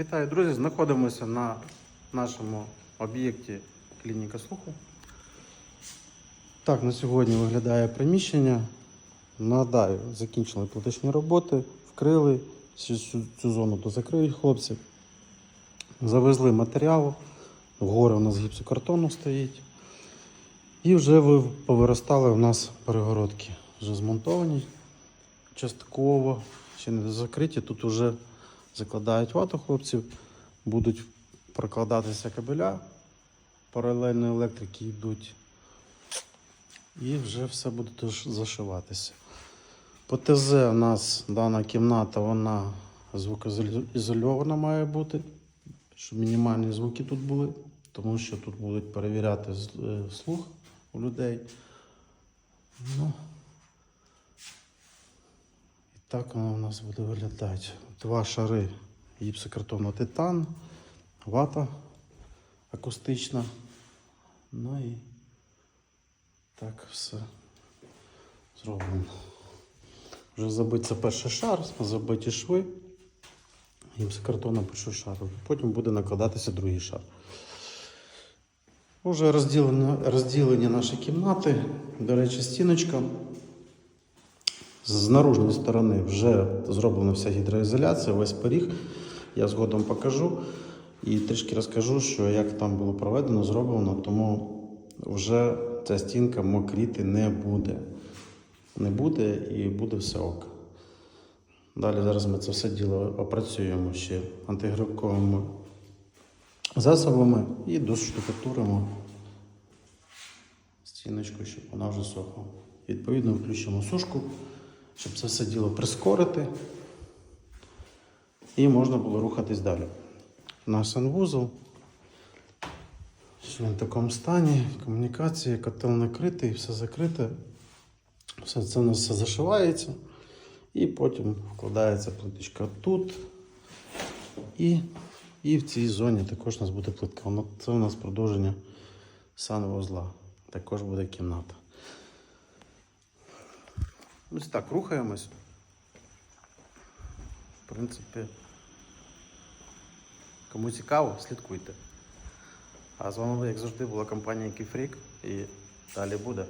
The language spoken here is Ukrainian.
Вітаю, друзі! Знаходимося на нашому об'єкті клініка слуху. Так, на сьогодні виглядає приміщення. Нагадаю, закінчили платичні роботи, вкрили цю, зону дозакриють хлопці. Завезли матеріал, вгору у нас гіпсокартону стоїть. І вже ви повиростали у нас перегородки. Вже змонтовані частково, ще не закриті. Тут вже закладають вату хлопців, будуть прокладатися кабеля, паралельно електрики йдуть. І вже все буде зашиватися. По ТЗ у нас дана кімната, вона звукоізольована має бути, щоб мінімальні звуки тут були, тому що тут будуть перевіряти е, слух у людей. Ну, так воно у нас буде виглядати. Два шари гіпсокартону титан, вата акустична. Ну і так все зроблено. Вже забиться перший шар, забиті шви. Гіпсокартоном перший шар. Потім буде накладатися другий шар. Уже розділені, розділені наші кімнати. До речі, стіночка. З наружної сторони вже зроблена вся гідроізоляція, весь поріг. Я згодом покажу і трішки розкажу, що як там було проведено, зроблено, тому вже ця стінка мокріти не буде. Не буде і буде все ок. Далі зараз ми це все діло опрацюємо ще антигрибковими засобами і доштукатуримо стіночку, щоб вона вже сохла. Відповідно, включимо сушку, щоб це все діло прискорити. І можна було рухатись далі. Наш санвузол. Що в такому стані, комунікації, котел накритий, все закрите. Все це у нас все зашивається. І потім вкладається плиточка тут. І, і в цій зоні також у нас буде плитка. Це у нас продовження санвузла. Також буде кімната. Ось так, рухаємось. В принципі, кому цікаво, слідкуйте. А з вами, як завжди, була компанія Кіфрік і далі буде.